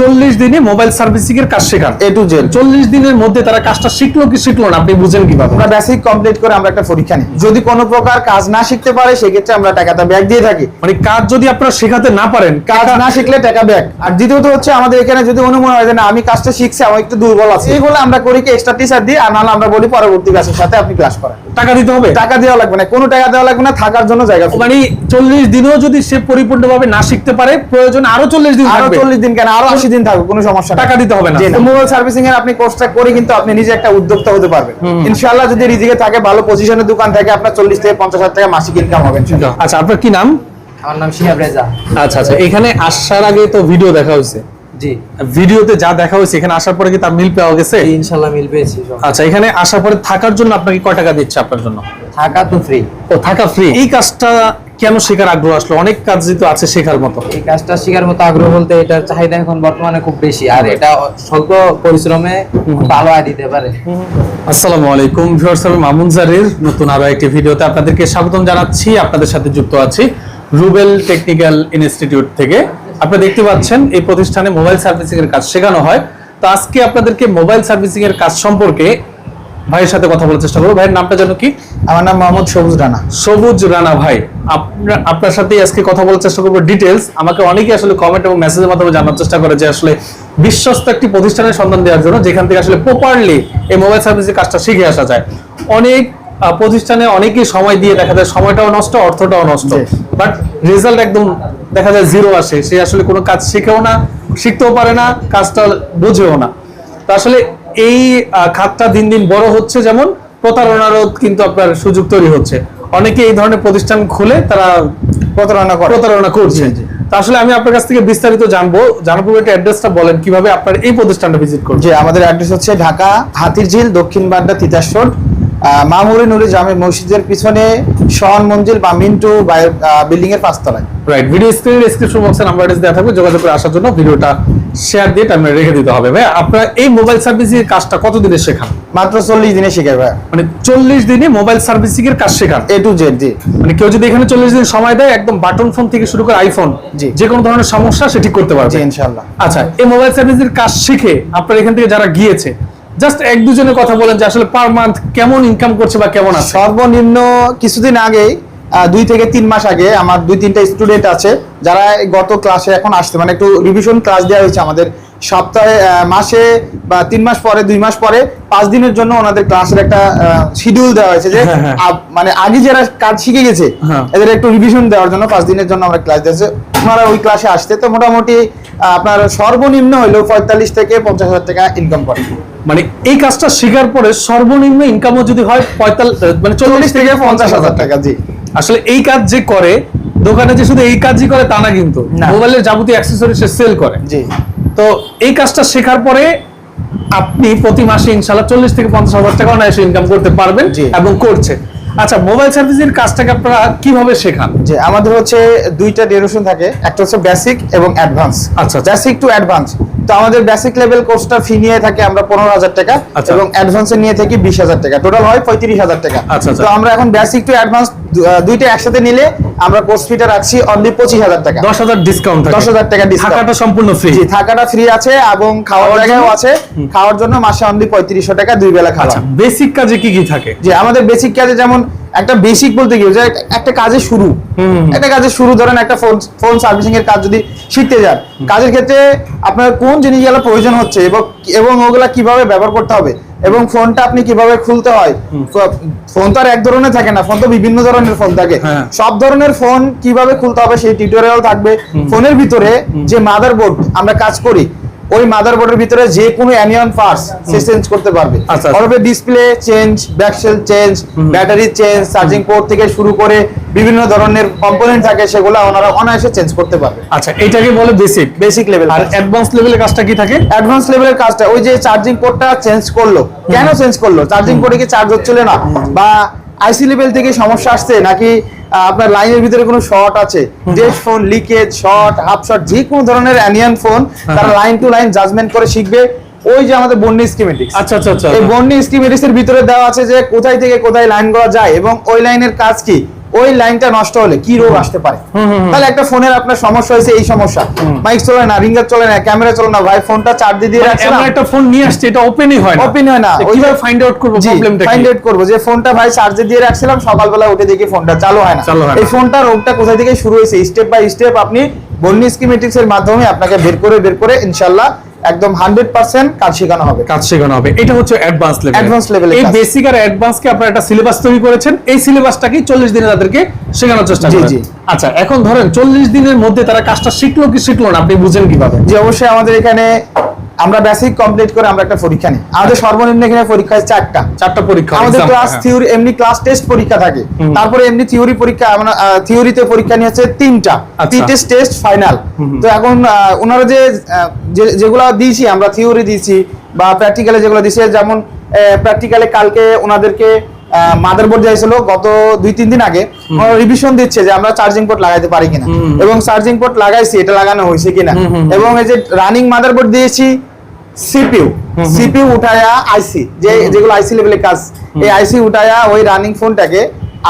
চল্লিশ দিনে mobile servicing এর কাজ শেখান। এ টু জেড চল্লিশ দিনের মধ্যে তারা কাজটা শিখলো কি শিখলো না আপনি বুঝেন কীভাবে? আমরা বেসিক কমপ্লিট করে আমরা একটা পরীক্ষা নিই। যদি কোনো প্রকার কাজ না শিখতে পারে সেক্ষেত্রে আমরা টাকাটা ব্যাক দিয়ে থাকি। মানে কাজ যদি আপনারা শেখাতে না পারেন কাজ না শিখলে টাকা ব্যাক আর দ্বিতীয়ত হচ্ছে আমাদের এখানে যদি অনুমতি হয় যে না আমি কাজটা শিখছি আমার একটু দুর্বল আছে। এইগুলো আমরা করি কি এক্সট্রা টিচার দিই আর নাহলে আমরা বলি পরবর্তী ক্লাসের সাথে আপনি ক্লাস করেন। টাকা দিতে হবে? টাকা দেওয়া লাগবে না কোনো টাকা দেওয়া লাগবে না থাকার জন্য জায়গা মানে চল্লিশ দিনেও যদি সে পরিপূর্ণভাবে না শিখতে পারে প্রয়োজন আরও চল্লিশ দিন আরও চল্লিশ দিন কেন? আরও আশি দিন থাকবে কোনো সমস্যা টাকা দিতে হবে না। মোবাইল সার্ভিসিং এর আপনি কোর্সটা করে কিন্তু আপনি নিজে একটা উদ্যোক্তা হতে পারবেন। ইনশাআল্লাহ যদি রিজিকে থাকে ভালো পজিশনের দোকান থাকে আপনার চল্লিশ থেকে পঞ্চাশ হাজার টাকা মাসিক ইনকাম হবে আচ্ছা আপনার কি নাম? আমার নাম শিহাব রেজা। আচ্ছা আচ্ছা। এখানে আসার আগে তো ভিডিও দেখা হয়েছে। জি। ভিডিওতে যা দেখা হয়েছে এখানে আসার পরে কি তার মিল পাওয়া গেছে? মিল পেয়েছি আচ্ছা এখানে আসার পরে থাকার জন্য আপনাকে কয় টাকা দিচ্ছে আপনার জন্য? থাকা তো ফ্রি ও থাকা ফ্রি এই কাজটা কেন শেখার আগ্রহ আসলো? অনেক কাজই তো আছে শেখার মতো। এই কাজটা শেখার মতো আগ্রহ বলতে এটার চাহিদা এখন বর্তমানে খুব বেশি। আর এটা স্বল্প পরিশ্রমে ভালো আয় দিতে পারে। আসসালামু আলাইকুম ভিউয়ার্স আমি মামুন জারির। নতুন আরও একটি ভিডিওতে আপনাদেরকে স্বাগতম জানাচ্ছি। আপনাদের সাথে যুক্ত আছি রুবেল টেকনিক্যাল ইনস্টিটিউট থেকে। আপনারা দেখতে পাচ্ছেন এই প্রতিষ্ঠানে মোবাইল সার্ভিসিং এর কাজ শেখানো হয়। তো আজকে আপনাদেরকে মোবাইল সার্ভিসিং এর কাজ সম্পর্কে ভাইয়ের সাথে কথা বলার চেষ্টা করব। ভাইয়ের নামটা যেন কি? আমার নাম মোহাম্মদ সবুজ রানা। সবুজ রানা ভাই আপনার আপনার সাথে আজকে কথা বলার চেষ্টা করব ডিটেলস আমাকে অনেকে আসলে কমেন্ট এবং মেসেজের মাধ্যমে জানার চেষ্টা করে যে আসলে বিশ্বস্ত একটি প্রতিষ্ঠানের সন্ধান দেওয়ার জন্য যেখান থেকে আসলে প্রপারলি এই মোবাইল সার্ভিসের কাজটা শিখে আসা যায়। অনেক প্রতিষ্ঠানে অনেকেই সময় দিয়ে দেখা যায় সময়টাও নষ্ট অর্থটাও নষ্ট। বাট রেজাল্ট একদম দেখা যায় জিরো আসে। সে আসলে কোনো কাজ শিখেও না শিখতেও পারে না কাজটা বুঝেও না। তো আসলে এই খাতটা দিন দিন বড় হচ্ছে যেমন প্রতারণারও কিন্তু আপনার সুযোগ তৈরি হচ্ছে। অনেকে এই ধরনের প্রতিষ্ঠান খুলে তারা প্রতারণা করে। প্রতারণা করছে। আসলে আমি আপনার কাছ থেকে বিস্তারিত জানব। জানার পূর্বে একটা অ্যাড্রেসটা বলেন কীভাবে আপনার এই প্রতিষ্ঠানটা ভিজিট করছে যে আমাদের অ্যাড্রেস হচ্ছে ঢাকা হাতিরঝিল দক্ষিণ বাড্ডা তিতাস রোড মামুরি নুরি জামে মসজিদের পিছনে শহন মঞ্জিল বা মিন্টু বিল্ডিং এর পাঁচতলায়। রাইট ভিডিও স্ক্রিন ডেসক্রিপশন বক্সে নাম্বার দেওয়া থাকবে যোগাযোগ করে আসার জন্য ভিডিওটা শেয়ার দিয়ে টাইমে রেখে দিতে হবে। ভাই আপনার এই মোবাইল সার্ভিসিং এর কাজটা কতদিনে শেখান? মাত্র চল্লিশ দিনে শিখে ভাই মানে চল্লিশ দিনে মোবাইল সার্ভিসিং এর কাজ শেখান? A to Z ji. মানে কেউ যদি এখানে চল্লিশ দিন সময় দেয় একদম বাটন ফোন থেকে শুরু করে আইফোন জি। যে কোনো ধরনের সমস্যা সে ঠিক করতে পারবে। ইনশাল্লাহ আচ্ছা এই মোবাইল সার্ভিসের কাজ শিখে আপনার এখান থেকে যারা গিয়েছে জাস্ট এক দুজনের কথা বলেন যে আসলে পার মান্থ কেমন ইনকাম করছে বা কেমন আছে? সর্বনিম্ন কিছুদিন আগেই দুই থেকে তিন মাস আগে আমার দুই তিনটা স্টুডেন্ট আছে, যারা গত ক্লাসে এখন আসছে। মানে একটু রিভিশন ক্লাস দেওয়া হয়েছে আমাদের। সপ্তাহে মাসে বা তিন মাস পরে দুই মাস পরে পাঁচ দিনের জন্য ওনাদের ক্লাসের একটা শিডিউল দেওয়া হয়েছে যে হ্যাঁ, হ্যাঁ। মানে আগে যারা কাজ শিখে গেছে হ্যাঁ। এদের একটু রিভিশন দেওয়ার জন্য পাঁচ দিনের জন্য আমরা ক্লাস দিয়েছে। ওনারা ওই ক্লাসে আসতে তো মোটামুটি আপনার সর্বনিম্ন হইলেও পঁয়তাল্লিশ থেকে পঞ্চাশ হাজার টাকা ইনকাম করে। মানে এই কাজটা শেখার পরে সর্বনিম্ন ইনকামও যদি হয় পঁয়তাল্লিশ মানে চল্লিশ থেকে পঞ্চাশ হাজার টাকা জি। আসলে এই কাজ যে করে দোকানে যে শুধু এই কাজই করে তা না কিন্তু। মোবাইলের যাবতীয় অ্যাক্সেসরি সে সেল করে। জি। তো এই কাজটা শেখার পরে আপনি প্রতি মাসে ইনশাল্লাহ চল্লিশ থেকে পঞ্চাশ হাজার টাকা অনায়াসে ইনকাম করতে পারবেন। এবং করছে। আচ্ছা মোবাইল সার্ভিসের কাজটাকে আপনারা কীভাবে শেখান? যে আমাদের হচ্ছে দুইটা ডিউরেশন থাকে। একটা হচ্ছে বেসিক এবং অ্যাডভান্স আচ্ছা। বেসিক টু অ্যাডভান্স তো আমাদের বেসিক লেভেল কোর্সটা ফি নিয়ে থাকে আমরা পনেরো হাজার টাকা আচ্ছা। এবং অ্যাডভান্সে নিয়ে থাকি বিশ হাজার টাকা। টোটাল হয় পঁয়ত্রিশ হাজার টাকা। আচ্ছা, আচ্ছা। তো আমরা এখন বেসিক টু অ্যাডভান্স দুইটা একসাথে নিলে আমরা কোর্স ফিটা রাখছি অনলি পঁচিশ হাজার টাকা। দশ হাজার ডিসকাউন্ট দশ হাজার টাকা ডিসকাউন্ট থাকাটা সম্পূর্ণ ফ্রি জি থাকাটা ফ্রি আছে এবং খাওয়ার জায়গাও আছে। খাওয়ার জন্য মাসে অনলি পঁয়ত্রিশশো টাকা দুই বেলা খাওয়া। বেসিক কাজে কি কি থাকে? যে আমাদের বেসিক কাজে যেমন একটা বেসিক বলতে কি একটা কাজের শুরু। একটা কাজের শুরু ধরেন একটা ফোন ফোন সার্ভিসিং এর কাজ যদি শিখতে যান কাজের ক্ষেত্রে আপনার কোন জিনিসগুলো প্রয়োজন হচ্ছে এবং এবং ওগুলা কীভাবে ব্যবহার করতে হবে এবং ফোনটা আপনি কীভাবে খুলতে হয়? ফোন তো আর এক ধরনের থাকে না ফোন তো বিভিন্ন ধরনের ফোন থাকে। হ্যাঁ। সব ধরনের ফোন কীভাবে খুলতে হবে সেই টিউটোরিয়াল থাকবে। ফোনের ভিতরে যে মাদারবোর্ড আমরা কাজ করি ওই মাদারবোর্ডের ভিতরে যে কোনো অ্যানিয়ন পার্টস সে চেঞ্জ করতে পারবে। আচ্ছা, আচ্ছা। Display change back shell change battery change charging port থেকে শুরু করে বিভিন্ন ধরনের কম্পোনেন্ট থাকে সেগুলো ওনারা অনায়াসে চেঞ্জ করতে পারবে। আচ্ছা এটাকে বলে বেসিক বেসিক লেভেল আর অ্যাডভান্স লেভেলের কাজটা কি থাকে? অ্যাডভান্স লেভেলের কাজটা ওই যে চার্জিং পোর্টটা চেঞ্জ করল। কেন চেঞ্জ করল? চার্জিং পোর্টে কি চার্জ হচ্ছিল না? বা আইসি লেভেল থেকে সমস্যা আসছে নাকি আপনার লাইনের ভিতরে কোনো শর্ট আছে? ডেস phone leakage short half short যে কোনো ধরনের অ্যানিয়ান ফোন তারা লাইন টু লাইন জাজমেন্ট করে শিখবে। ওই যে আমাদের বন্যি স্কিমেটিক্স আচ্ছা আচ্ছা আচ্ছা এই বন্যি স্কিমেটিক্স এর ভিতরে দেওয়া আছে যে কোথায় থেকে কোথায় লাইন করা যায় এবং ওই লাইনের কাজ কি? ওই লাইনটা নষ্ট হলে কি রোগ আসতে পারে। তাহলে একটা ফোনের আপনার সমস্যা হয়েছে এই সমস্যা। মাইক চলে না রিঙ্গার চলে না ক্যামেরা চলে না ভাই ফোনটা চার্জ দিয়ে রাখছিলাম এমন একটা ফোন নিয়ে আসছে এটা ওপেনই হয় না। Open হয় না। তো ওই কীভাবে ফাইন্ড আউট করব প্রবলেমটা ফাইন্ড আউট করব। যে ফোনটা ভাই চার্জে দিয়ে রাখছিলাম সকালবেলা উঠে দেখি ফোনটা চালু হয় না। চালু না। এই ফোনটা রোগটা কোথা থেকে শুরু হয়েছে? স্টেপ বাই স্টেপ আপনি বন্নি স্কিমেটিক্স এর মাধ্যমে আপনাকে বের করে বের করে ইনশাল্লাহ একদম হান্ড্রেড পার্সেন্ট কাজ শেখানো হবে। কাজ শেখানো হবে। এটা হচ্ছে অ্যাডভান্স লেভেল অ্যাডভান্স লেভেলে এই বেসিক আর অ্যাডভান্স কে আপনারা একটা সিলেবাস তৈরি করেছেন। এই সিলেবাসটাকে 40 দিনে তাদেরকে শেখানোর চেষ্টা জি, করেন। জি। আচ্ছা এখন ধরেন 40 দিনের মধ্যে তারা কাজটা শিখলো কি শিখলো না? আপনি বুঝেন কীভাবে? যে অবশ্যই আমাদের এখানে আমরা বেসিক কমপ্লিট করে আমরা একটা পরীক্ষা নিই। আমাদের সর্বনিম্ন এখানে পরীক্ষা হয় চারটা। চারটা পরীক্ষা আমাদের ক্লাস হ্যাঁ। থিওরি এমনি ক্লাস টেস্ট পরীক্ষা থাকে। তারপরে এমনি থিওরি পরীক্ষা আমরা থিওরিতে পরীক্ষা নিয়ে হচ্ছে তিনটা। আচ্ছা। টেস্ট টেস্ট ফাইনাল তো এখন ওনারা যে যেগুলো দিয়েছি আমরা থিওরি দিয়েছি বা প্র্যাকটিক্যালে যেগুলো দিয়েছি যেমন প্র্যাকটিক্যালে কালকে ওনাদেরকে মাদারবোর্ড দিয়েছিল গত দুই তিন দিন আগে। রিভিশন দিচ্ছে যে আমরা চার্জিং পোর্ট লাগাইতে পারি কিনা। এবং চার্জিং পোর্ট লাগাইছি এটা লাগানো হয়েছে কিনা। এবং এই যে রানিং মাদারবোর্ড দিয়েছি সিপিউ। সিপিইউ উঠায়া আইসি যে যেগুলো আইসি লেভেলে কাজ। এই আইসি উঠায়া ওই রানিং ফোনটাকে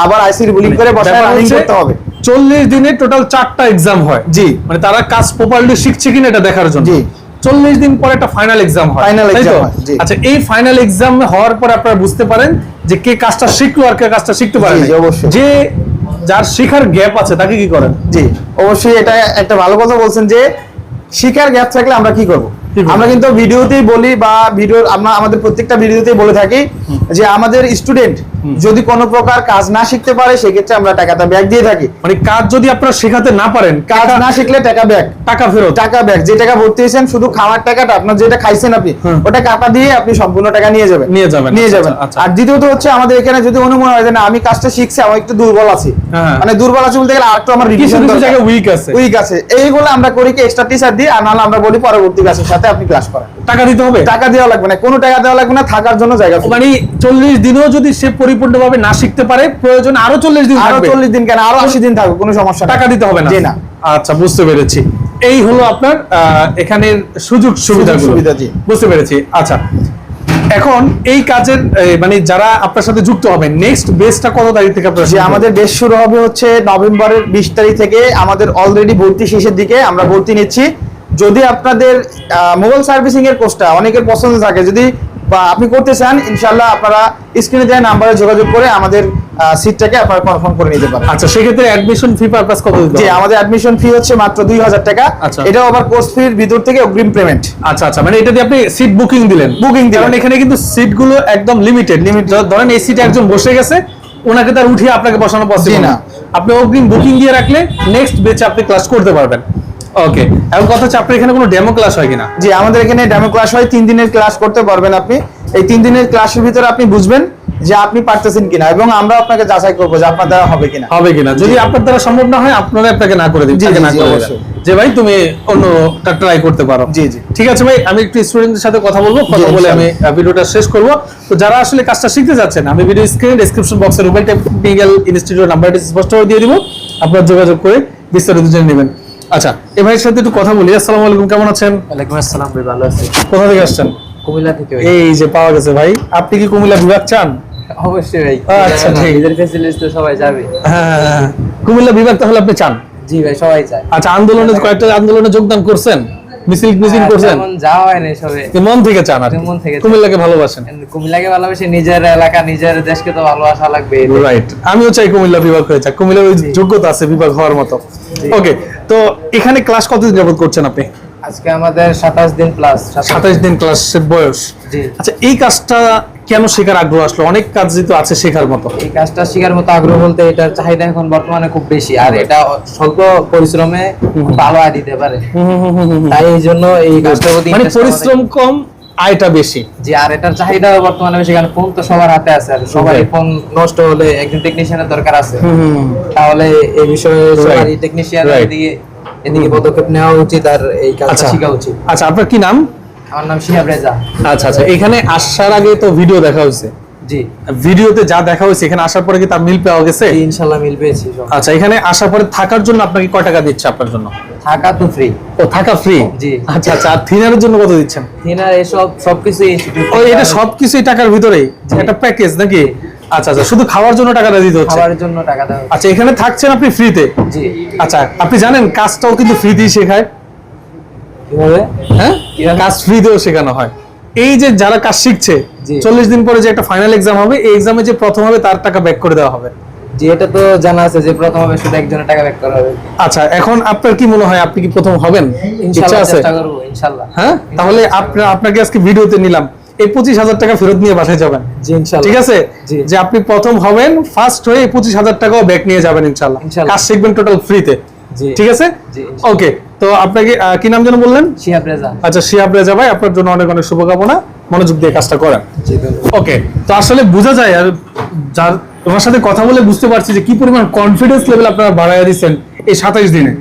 আবার আইসি রিবুলিং করে বসায় রানিং করতে হবে। 40 দিনে টোটাল চারটা এক্সাম হয়। জি। মানে তারা কাজ প্রপারলি শিখছে কিনা এটা দেখার জন্য। জি। চল্লিশ দিন পরে একটা ফাইনাল এক্সাম হয়? হয়, জি। আচ্ছা এই ফাইনাল এক্সাম হওয়ার পর আপনারা বুঝতে পারেন যে কে কাজটা শিখলো আর কে কাজটা শিখতে পারে। যে যার শিখার গ্যাপ আছে তাকে কি করেন? জি অবশ্যই এটা একটা ভালো কথা বলছেন যে শিখার গ্যাপ থাকলে আমরা কি করব? আমরা কিন্তু ভিডিওতেই বলি বা ভিডিও আমরা আমাদের প্রত্যেকটা ভিডিওতেই বলে থাকি যে আমাদের স্টুডেন্ট যদি কোনো প্রকার কাজ না শিখতে পারে সেক্ষেত্রে আমরা টাকাটা ব্যাক দিয়ে থাকি। মানে কাজ যদি আপনারা শেখাতে না পারেন কাজ না শিখলে টাকা ব্যাক টাকা ফেরত। টাকা ব্যাক যে টাকা ভর্তি হয়েছেন শুধু খাওয়ার টাকাটা আপনার যেটা খাইছেন আপনি ওটা কাটা দিয়ে আপনি সম্পূর্ণ টাকা নিয়ে যাবেন। নিয়ে যাবেন, নিয়ে আচ্ছা, যাবেন। আচ্ছা। আর দ্বিতীয়ত হচ্ছে আমাদের এখানে যদি অনুমান হয় যে না আমি কাজটা শিখছি আমার একটু দুর্বল আছি। হ্যাঁ। মানে দুর্বল আছে বলতে গেলে আর একটু আমার রিভিশন জায়গায় উইক আছে। উইক আছে। এইগুলো আমরা করি কি এক্সট্রা টিচার দিই আর নাহলে আমরা বলি পরবর্তী ক্লাসের সাথে আপনি ক্লাস করেন। টাকা দিতে হবে? টাকা দেওয়া লাগবে না কোনো টাকা দেওয়া লাগবে না থাকার জন্য জায়গা মানে চল্লিশ দিনেও যদি সে পরিপূর্ণভাবে না শিখতে পারে প্রয়োজন আরও চল্লিশ দিন আরও চল্লিশ দিন কেন? আরও আশি দিন থাকবে কোনো সমস্যা টাকা দিতে হবে না। জি না। আচ্ছা বুঝতে পেরেছি। এই হলো আপনার এখানের সুযোগ সুবিধা সুবিধা, জি। বুঝতে পেরেছি। আচ্ছা এখন এই কাজের মানে যারা আপনার সাথে যুক্ত হবে নেক্সট বেসটা কত তারিখ থেকে আপনার আমাদের বেশ শুরু হবে হচ্ছে নভেম্বরের বিশ তারিখ থেকে আমাদের অলরেডি ভর্তি শেষের দিকে আমরা ভর্তি নিচ্ছি। যদি আপনাদের মোবাইল সার্ভিসিং এর কোর্সটা অনেকের পছন্দ থাকে যদি বা আপনি করতে চান ইনশাল্লাহ আপনারা স্ক্রিনে দেওয়া নাম্বারে যোগাযোগ করে আমাদের সিটটাকে আপনারা কনফার্ম করে নিতে পারেন আচ্ছা সেক্ষেত্রে অ্যাডমিশন ফি পারপাস কত হবে? আমাদের অ্যাডমিশন ফি হচ্ছে মাত্র দুই হাজার টাকা আচ্ছা। এটাও আবার কোর্স ফির ভিতর থেকে অগ্রিম পেমেন্ট আচ্ছা আচ্ছা মানে এটা দিয়ে আপনি সিট বুকিং দিলেন বুকিং। কারণ এখানে কিন্তু সিটগুলো একদম লিমিটেড লিমিট ধরেন এই সিটে একজন বসে গেছে ওনাকে তার উঠিয়ে আপনাকে বসানো পসিবল না না। আপনি অগ্রিম বুকিং দিয়ে রাখলে নেক্সট বেচে আপনি ক্লাস করতে পারবেন ওকে এখন কথা হচ্ছে আপনার এখানে কোনো ডেমো ক্লাস হয় কিনা? জি আমাদের এখানে ডেমো ক্লাস হয় তিন দিনের ক্লাস করতে পারবেন আপনি। এই তিন দিনের ক্লাসের ভিতরে আপনি বুঝবেন যে আপনি পারতেছেন কিনা এবং আমরা আপনাকে যাচাই করব যে আপনার দ্বারা হবে কিনা। হবে কিনা? যদি আপনার দ্বারা সম্ভব না হয় আপনারা আপনাকে না করে দিন না করে যে ভাই তুমি অন্যটা ট্রাই করতে পারো। জি, জি। ঠিক আছে ভাই আমি একটু স্টুডেন্টদের সাথে কথা বলব কথা বলে আমি ভিডিওটা শেষ করব। তো যারা আসলে কাজটা শিখতে যাচ্ছেন আমি ভিডিও স্ক্রিনে ডেসক্রিপশন বক্সে রুবেল টেকনিক্যাল ইনস্টিটিউট নাম্বারটি স্পষ্ট করে দিয়ে দিব। আপনারা যোগাযোগ করে বিস্তারিত জেনে নেবেন। আচ্ছা এ ভাইয়ের সাথে একটু কথা বলি। আসসালামু আলাইকুম কেমন আছেন? ওয়ালাইকুম আসসালাম ভাই ভালো আছি। কোথা থেকে আসছেন? কুমিল্লা থেকে এই যে পাওয়া গেছে ভাই। আপনি কি কুমিল্লা বিভাগ চান? অবশ্যই ভাই। আচ্ছা, ঠিক। এদের ফ্যাসিলিটিস তো সবাই যাবে হ্যাঁ কুমিল্লা বিভাগ তাহলে আপনি চান? জি ভাই সবাই চায়। আচ্ছা আন্দোলনে কয়েকটা আন্দোলনে যোগদান করছেন? মিছিল মিছিল হ্যাঁ, করছেন? যাওয়া হয় না সবে মন থেকে চান আর মন থেকে কুমিল্লাকে ভালোবাসেন। কুমিল্লাকে ভালোবাসে নিজের এলাকা নিজের দেশকে তো ভালোবাসা লাগবে রাইট আমিও চাই কুমিল্লা বিভাগ হয়ে যাক। কুমিল্লার ওই যোগ্যতা আছে বিভাগ হওয়ার মতো। ওকে তো এখানে ক্লাস কতদিন যাবত করছেন আপনি? আজকে আমাদের সাতাশ দিন প্লাস সাতাইশ দিন। ক্লাসের বয়স। জি। আচ্ছা এই কাজটা কেন শেখার আগ্রহ আসলো? অনেক কাজ তো আছে শেখার মতো। এই কাজটা শেখার মতো আগ্রহ বলতে এটার চাহিদা এখন বর্তমানে খুব বেশি। আর এটা স্বল্প পরিশ্রমে ভালো আয় দিতে পারে। তাই এই জন্য এই কাজটা প্রতি মানে পরিশ্রম কম আয়টা বেশি। জি আর এটার চাহিদা বর্তমানে বেশি কারণ ফোন তো সবার হাতে আছে আর সবারই ফোন নষ্ট হলে একজন টেকনিশিয়ানের দরকার আছে। তাহলে এই বিষয়ে সবারই টেকনিশিয়ান. এদিকে এদিকে পদক্ষেপ নেওয়া উচিত আর এই কাজটা আচ্ছা। শেখা উচিত। আচ্ছা আপনার কি নাম? আমার নাম শিহাব রেজা। আচ্ছা আচ্ছা। এখানে আসার আগে তো ভিডিও দেখা হয়েছে। জি। ভিডিওতে যা দেখা হয়েছে এখানে আসার পরে কি তার মিল পাওয়া গেছে? জি, ইনশাল্লাহ মিল পেয়েছি আচ্ছা এখানে আসার পরে থাকার জন্য আপনাকে কয় টাকা দিচ্ছে আপনার জন্য? থাকা তো ফ্রি ও থাকা ফ্রি জি। আচ্ছা আচ্ছা আর থিনারের জন্য কত দিচ্ছেন? থিনার এসব সবকিছু ও এটা সবকিছুই টাকার ভিতরেই একটা প্যাকেজ নাকি? আচ্ছা আচ্ছা শুধু খাওয়ার জন্য টাকাটা দিতে হচ্ছে? খাবারের জন্য টাকা দেওয়া আচ্ছা এখানে থাকছেন আপনি ফ্রিতে জি। আচ্ছা আপনি জানেন কাজটাও কিন্তু ফ্রিতেই শেখায়? কীভাবে? হ্যাঁ? কাজ ফ্রিতেও শেখানো হয়। এই যে যারা কাজ শিখছে চল্লিশ দিন পরে যে একটা ফাইনাল এক্সাম হবে এই এক্সামে যে প্রথম হবে তার টাকা ব্যাক করে দেওয়া হবে। জি এটা তো জানা আছে যে প্রথম হবে শুধু একজনের টাকা ব্যাক করা হবে। আচ্ছা এখন আপনার কি মনে হয় আপনি কি প্রথম হবেন? ইনশাআল্লাহ চেষ্টা করব ইনশাআল্লাহ হ্যাঁ? তাহলে আপনার আপনাকে আজকে ভিডিওতে নিলাম এই পঁচিশ হাজার টাকা ফেরত নিয়ে বাসায় যাবেন। ঠিক আছে? যে আপনি প্রথম হবেন ফার্স্ট হয়ে পঁচিশ হাজার টাকাও ব্যাক নিয়ে যাবেন ইনশাল্লাহ। কাজ শিখবেন টোটাল ফ্রিতে ঠিক আছে? ওকে তো আপনাকে কি নাম যেন বললেন? শিহাব রেজা। আচ্ছা শিয়াব রেজা ভাই আপনার জন্য অনেক অনেক শুভকামনা। মনোযোগ দিয়ে কাজটা করেন। ওকে তো আসলে বোঝা যায় আর যার ওনার সাথে কথা বলে বুঝতে পারছি যে কি পরিমাণ কনফিডেন্স লেভেল আপনারা বাড়াইয়া দিচ্ছেন এই সাতাইশ দিনে।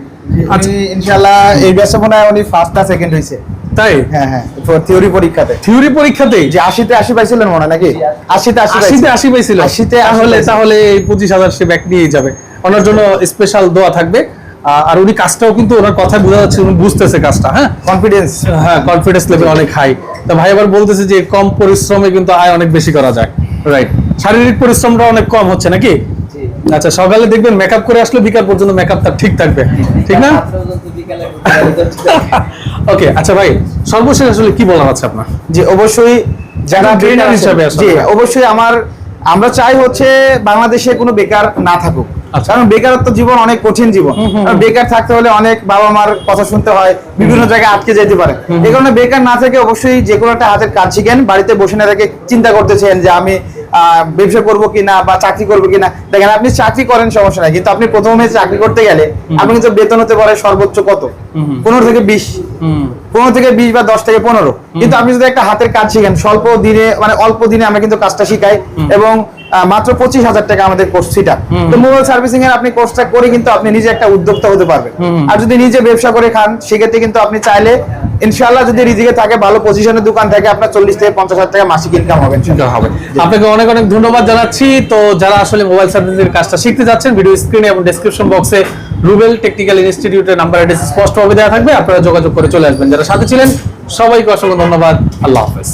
আচ্ছা। উনি ইনশাআল্লাহ এই ব্যবস্থাপনায় উনি ফার্স্ট না সেকেন্ড হয়েছে তাই? হ্যাঁ হ্যাঁ থিওরি পরীক্ষাতে। থিওরি পরীক্ষাতেই? যে আশিতে আশি পাইছিলেন মনে নাকি? আশিতে আশি আশিতে আশি পাইছিল আশিতে তাহলে তাহলে এই পঁচিশ হাজার সে ব্যাক নিয়ে যাবে। ওনার জন্য স্পেশাল দোয়া থাকবে। আর উনি কাজটাও কিন্তু ওনার কথা বোঝা যাচ্ছে উনি বুঝতেছে কাজটা হ্যাঁ? কনফিডেন্স হ্যাঁ কনফিডেন্স লেভেল অনেক হাই তো ভাই আবার বলতেছে যে কম পরিশ্রমে কিন্তু আয় অনেক বেশি করা যায়। রাইট শারীরিক পরিশ্রমটা অনেক কম হচ্ছে নাকি? আচ্ছা সকালে দেখবেন মেকআপ করে আসলে বিকাল পর্যন্ত মেকআপ তার ঠিক থাকবে। ঠিক না? ওকে আচ্ছা ভাই সর্বশেষ আসলে কি বলার আছে আপনার? যে অবশ্যই যারা বেকার হিসাবে। জি অবশ্যই আমার আমরা চাই হচ্ছে বাংলাদেশে কোনো বেকার না থাকুক। কারণ বেকারত্ব জীবন অনেক কঠিন জীবন। বেকার থাকতে হলে অনেক বাবা মার কথা শুনতে হয় বিভিন্ন জায়গায় আটকে যেতে পারে। এই কারণে বেকার না থেকে অবশ্যই যে কোনো একটা হাতের কাজ শিখেন বাড়িতে বসে না থেকে চিন্তা করতেছেন যে আমি ব্যবসা করব কিনা বা চাকরি করব কিনা। দেখেন আপনি চাকরি করেন সমস্যা নাই কিন্তু আপনি প্রথমে চাকরি করতে গেলে আপনি কিন্তু বেতন হতে পারে সর্বোচ্চ কত? পনেরো থেকে বিশ। পনেরো থেকে বিশ বা দশ থেকে পনেরো। কিন্তু আপনি যদি একটা হাতের কাজ শিখেন স্বল্প দিনে মানে অল্প দিনে আমরা কিন্তু কাজটা শিখাই এবং মাত্র পঁচিশ হাজার টাকা আমাদের কোর্স তো মোবাইল সার্ভিসিং এর আপনি কোর্সটা করে কিন্তু আপনি নিজে একটা উদ্যোক্তা হতে পারবেন। আর যদি নিজে ব্যবসা করে খান সেক্ষেত্রে কিন্তু আপনি চাইলে ইনশাআল্লাহ যদি রিজিকে থাকে ভালো পজিশনের দোকান থাকে আপনার চল্লিশ থেকে পঞ্চাশ হাজার টাকা মাসিক ইনকাম হবে হবে। আপনাকে অনেক অনেক ধন্যবাদ জানাচ্ছি। তো যারা আসলে মোবাইল সার্ভিসের কাজটা শিখতে যাচ্ছেন ভিডিও স্ক্রিনে এবং ডেসক্রিপশন বক্সে রুবেল টেকনিক্যাল ইনস্টিটিউটের নাম্বার অ্যাড্রেস স্পষ্টভাবে দেওয়া থাকবে। আপনারা যোগাযোগ করে চলে আসবেন। যারা সাথে ছিলেন সবাইকে অসংখ্য ধন্যবাদ। আল্লাহ হাফেজ।